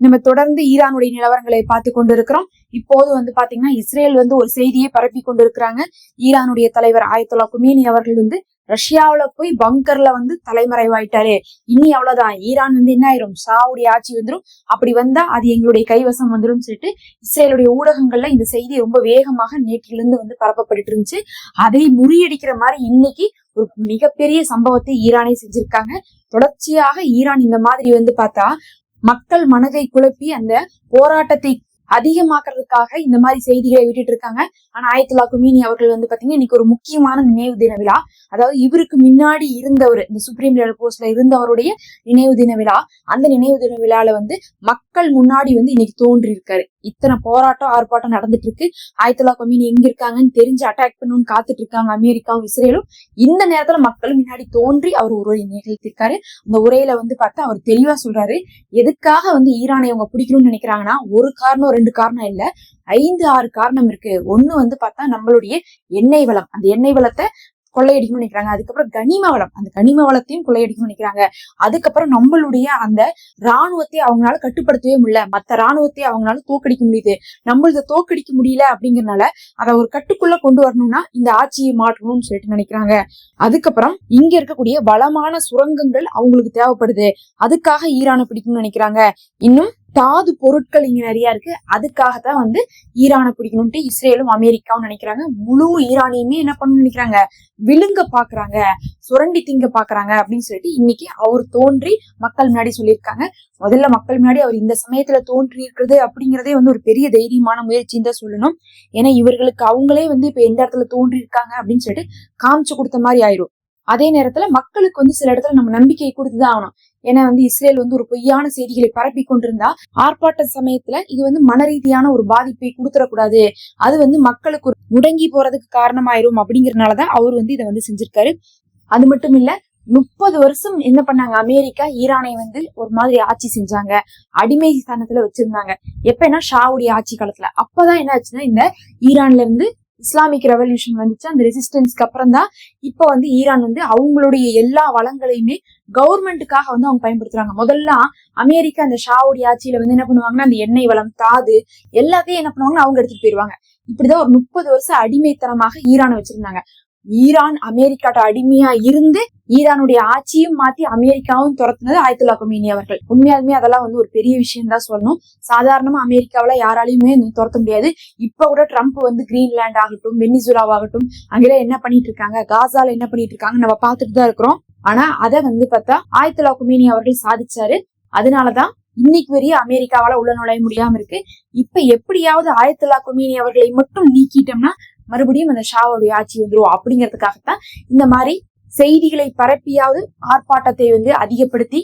நம்ம தொடர்ந்து ஈரானுடைய நிலவரங்களை பார்த்து கொண்டிருக்கிறோம். இப்போது வந்து பாத்தீங்கன்னா இஸ்ரேல் வந்து ஒரு செய்தியை பரப்பி கொண்டிருக்கிறாங்க. ஈரானுடைய தலைவர் ஆயத்தொல்லா குமேனி அவர்கள் வந்து ரஷ்யாவுல போய் பங்கர்ல வந்து தலைமறைவாயிட்டாரு. இனி அவ்வளவுதான். ஈரான் வந்து என்ன ஆயிரும்? சாவுடி ஆட்சி வந்துரும். அப்படி வந்தா அது எங்களுடைய கைவசம் வந்துரும் சொல்லிட்டு இஸ்ரேலுடைய ஊடகங்கள்ல இந்த செய்தி ரொம்ப வேகமாக நேற்றிலிருந்து வந்து பரப்பப்பட்டு இருந்துச்சு. அதை முறியடிக்கிற மாதிரி இன்னைக்கு ஒரு மிகப்பெரிய சம்பவத்தை ஈரானே செஞ்சிருக்காங்க. தொடர்ச்சியாக ஈரான் இந்த மாதிரி வந்து பார்த்தா மக்கள் மனதை குழப்பி அந்த போராட்டத்தை அதிகமாக்குறதுக்காக இந்த மாதிரி செய்திகளை விட்டுட்டு இருக்காங்க. ஆனா ஆயத்துலா குமீனி அவர்கள் வந்து பாத்தீங்கன்னா இன்னைக்கு ஒரு முக்கியமான நினைவு தின விழா. அதாவது இவருக்கு முன்னாடி இருந்தவர் இந்த சுப்ரீம் லெவல் போஸ்ட்ல இருந்தவருடைய நினைவு தின விழா. அந்த நினைவு தின விழால வந்து மக்கள் முன்னாடி வந்து இன்னைக்கு தோன்றி இருக்காரு இத்தனை போராட்டம் ஆர்ப்பாட்டம் நடந்துட்டு இருக்கு. ஆயத்துலா கொமீனி எங்க இருக்காங்கன்னு தெரிஞ்சு அட்டாக் பண்ணணும்னு காத்துட்டு இருக்காங்க அமெரிக்காவும் இஸ்ரேலும். இந்த நேரத்துல மக்கள் முன்னாடி தோன்றி அவர் உரை நிகழ்த்திருக்காரு அந்த உரையில வந்து பார்த்தா அவர் தெளிவா சொல்றாரு. எதுக்காக வந்து ஈரானை அவங்க பிடிக்கணும்னு நினைக்கிறாங்கன்னா ஒரு காரணம் ரெண்டு காரணம் இல்ல. ஐந்து ஆறு காரணம் இருக்கு. ஒண்ணு வந்து பார்த்தா நம்மளுடைய எண்ணெய் வளம். அந்த எண்ணெய் வளத்தை கொள்ளையடிக்கணும்னு நினைக்கிறாங்க. அதுக்கப்புறம் கனிம வளம். அந்த கனிம வளத்தையும் கொள்ளையடிக்கணும்னு நினைக்கிறாங்க. அதுக்கப்புறம் நம்மளுடைய அந்த ராணுவத்தை அவங்களால கட்டுப்படுத்தவே முடியல. மத்த ராணுவத்தை அவங்களால தோக்கடிக்க முடியுது. நம்மளத தோக்கடிக்க முடியல அப்படிங்கறனால அதை ஒரு கட்டுக்குள்ள கொண்டு வரணும்னா இந்த ஆட்சியை மாற்றணும்னு சொல்லிட்டு நினைக்கிறாங்க. அதுக்கப்புறம் இங்க இருக்கக்கூடிய பலமான சுரங்கங்கள் அவங்களுக்கு தேவைப்படுது. அதுக்காக ஈரானை பிடிக்கணும்னு நினைக்கிறாங்க. இன்னும் தாது பொருட்கள் இங்க நிறைய இருக்கு. அதுக்காகத்தான் வந்து ஈரானை பிடிக்கணும்ட்டு இஸ்ரேலும் அமெரிக்காவும் நினைக்கிறாங்க. முழு ஈரானையுமே என்ன பண்ணணும்னு நினைக்கிறாங்க? விழுங்க பாக்குறாங்க. சுரண்டி திங்க பாக்குறாங்க அப்படின்னு சொல்லிட்டு இன்னைக்கு அவர் தோன்றி மக்கள் முன்னாடி சொல்லியிருக்காங்க. முதல்ல மக்கள் முன்னாடி அவர் இந்த சமயத்துல தோன்றி இருக்கிறது அப்படிங்கிறதே வந்து ஒரு பெரிய தைரியமான முயற்சின்னு தான் சொல்லணும். ஏன்னா இவர்களுக்கு அவங்களே வந்து இப்ப எந்த இடத்துல தோன்றி இருக்காங்க அப்படின்னு சொல்லிட்டு காமிச்சு கொடுத்த மாதிரி ஆயிரும். அதே நேரத்துல மக்களுக்கு வந்து சில இடத்துல நம்ம நம்பிக்கை கொடுத்துதான் ஆகணும். ஏன்னா வந்து இஸ்ரேல் வந்து ஒரு பொய்யான செய்திகளை பரப்பி கொண்டிருந்தா ஆர்ப்பாட்ட சமயத்துல இது வந்து மன ரீதியான ஒரு பாதிப்பை கொடுத்துடக்கூடாது. அது வந்து மக்களுக்கு ஒரு முடங்கி போறதுக்கு காரணமாயிரும் அப்படிங்கறதுனாலதான் அவர் வந்து இதை வந்து செஞ்சிருக்காரு. அது மட்டும் இல்ல முப்பது வருஷம் என்ன பண்ணாங்க? அமெரிக்கா ஈரானை வந்து ஒரு மாதிரி ஆட்சி செஞ்சாங்க. அடிமை ஸ்தானத்துல வச்சிருந்தாங்க. எப்பன்னா ஷாவுடைய ஆட்சி காலத்துல. அப்பதான் என்ன ஆச்சுன்னா இந்த ஈரான்ல இருந்து இஸ்லாமிக் ரெவல்யூஷன் வந்துச்சு. அந்த ரெசிஸ்டன்ஸ்க்கு அப்புறம் தான் இப்போ வந்து ஈரான் வந்து அவங்களுடைய எல்லா வளங்களையுமே கவர்மெண்ட்டுக்காக வந்து அவங்க பயன்படுத்துறாங்க. முதல்ல அமெரிக்கா அந்த ஷாவுடைய ஆட்சியில வந்து என்ன பண்ணுவாங்கன்னா அந்த எண்ணெய் வளம் தாது எல்லாத்தையும் என்ன பண்ணுவாங்கன்னா அவங்க எடுத்துட்டு போயிருவாங்க. இப்படிதான் ஒரு முப்பது வருஷம் அடிமைத்தனமாக ஈரானை வச்சிருந்தாங்க. ஈரான் அமெரிக்காட்ட அடிமையா இருந்து ஈரானுடைய ஆட்சியும் மாத்தி அமெரிக்காவும் துரத்துனது ஆயத்துல்லா கொமேனி அவர்கள். உண்மையாலுமே அதெல்லாம் வந்து ஒரு பெரிய விஷயம் தான் சொல்லணும். சாதாரணமா அமெரிக்காவில யாராலையுமே துரத்த முடியாது. இப்ப கூட ட்ரம்ப் வந்து கிரீன்லாண்ட் ஆகட்டும் வெனிசுலாவாகட்டும் அங்கெல்லாம் என்ன பண்ணிட்டு இருக்காங்க? காசால என்ன பண்ணிட்டு இருக்காங்க நம்ம பார்த்துட்டு தான் இருக்கிறோம். ஆனா அதை வந்து பார்த்தா ஆயத்துல்லா கொமேனி அவர்கள் சாதிச்சாரு. அதனாலதான் இன்னைக்கு வரைய அமெரிக்காவால உள்ள நுழைய முடியாம இருக்கு. இப்ப எப்படியாவது ஆயத்துல்லா கொமேனி அவர்களை மட்டும் நீக்கிட்டோம்னா மறுபடியும் அந்த ஷாவுடைய ஆட்சி வந்துடும் அப்படிங்கிறதுக்காகத்தான் இந்த மாதிரி செய்திகளை பரப்பியாவது ஆர்ப்பாட்டத்தை வந்து அதிகப்படுத்தி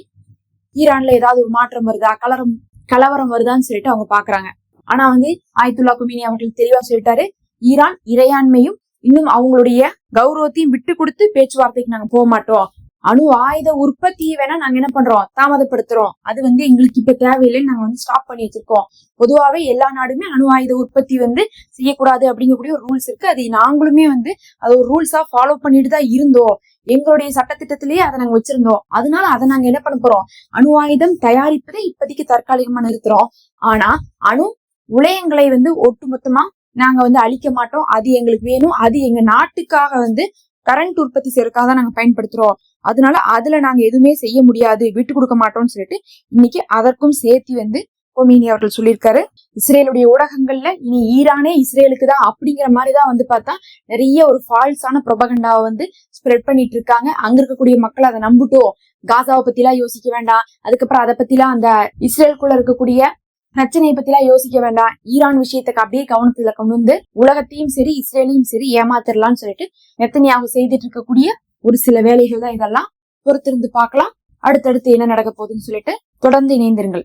ஈரான்ல ஏதாவது ஒரு மாற்றம் வருதா கலரம் கலவரம் வருதான்னு சொல்லிட்டு அவங்க பாக்குறாங்க. ஆனா வந்து ஆயத்துல்லா குமினி அவர்கள் தெளிவா சொல்லிட்டாரு ஈரான் இறையாண்மையும் இன்னும் அவங்களுடைய கௌரவத்தையும் விட்டு கொடுத்து பேச்சுவார்த்தைக்கு நாங்க போக மாட்டோம். அணு ஆயுத உற்பத்தியை வேணா நாங்க என்ன பண்றோம் தாமதப்படுத்துறோம். அது வந்து எங்களுக்கு இப்ப தேவையில்லைன்னு நாங்க வந்து ஸ்டாப் பண்ணி வச்சிருக்கோம். பொதுவாவே எல்லா நாடுமே அணு ஆயுத உற்பத்தி வந்து செய்யக்கூடாது அப்படிங்கக்கூடிய ஒரு ரூல்ஸ் இருக்கு. அது நாங்களுமே வந்து அது ஒரு ரூல்ஸா ஃபாலோ பண்ணிட்டு தான் இருந்தோம். எங்களுடைய சட்டத்திட்டத்திலேயே அதை நாங்க வச்சிருந்தோம். அதனால அதை நாங்க என்ன பண்ண போறோம்? அணு ஆயுதம் தயாரிப்பதை இப்போதைக்கு தற்காலிகமா நிறுத்துறோம். ஆனா அணு உலயங்களை வந்து ஒட்டுமொத்தமா நாங்க வந்து அழிக்க மாட்டோம். அது எங்களுக்கு வேணும். அது எங்க நாட்டுக்காக வந்து கரண்ட் உற்பத்தி செய்யறதுக்காக தான் நாங்க பயன்படுத்துறோம். அதனால அதுல நாங்க எதுவுமே செய்ய முடியாது விட்டு கொடுக்க மாட்டோம்னு சொல்லிட்டு இன்னைக்கு அதற்கும் சேர்த்து வந்து கொமீனி அவர்கள் சொல்லியிருக்காரு. இஸ்ரேலுடைய ஊடகங்கள்ல இனி ஈரானே இஸ்ரேலுக்கு தான் அப்படிங்கிற மாதிரி தான் வந்து பார்த்தா நிறைய ஒரு ஃபால்ஸான ப்ரொபகண்டாவை வந்து ஸ்ப்ரெட் பண்ணிட்டு இருக்காங்க. அங்க இருக்கக்கூடிய மக்கள் அதை நம்பிட்டோம். காசாவை பத்திலாம் யோசிக்க வேண்டாம். அதுக்கப்புறம் அதை பத்திலாம் அந்த இஸ்ரேலுக்குள்ள இருக்கக்கூடிய பிரச்சனையை பத்தி எல்லாம் யோசிக்க வேண்டாம். ஈரான் விஷயத்துக்கு அப்படியே கவனத்துல கொண்டு வந்து உலகத்தையும் சரி இஸ்ரேலையும் சரி ஏமாத்திரலாம்னு சொல்லிட்டு நெத்தனியாக செய்துட்டு இருக்கக்கூடிய ஒரு சில வேலைகள் தான் இதெல்லாம் பொறுத்திருந்து பார்க்கலாம். அடுத்தடுத்து என்ன நடக்க போகுதுன்னு சொல்லிட்டு தொடர்ந்து இணைந்திருங்கள்.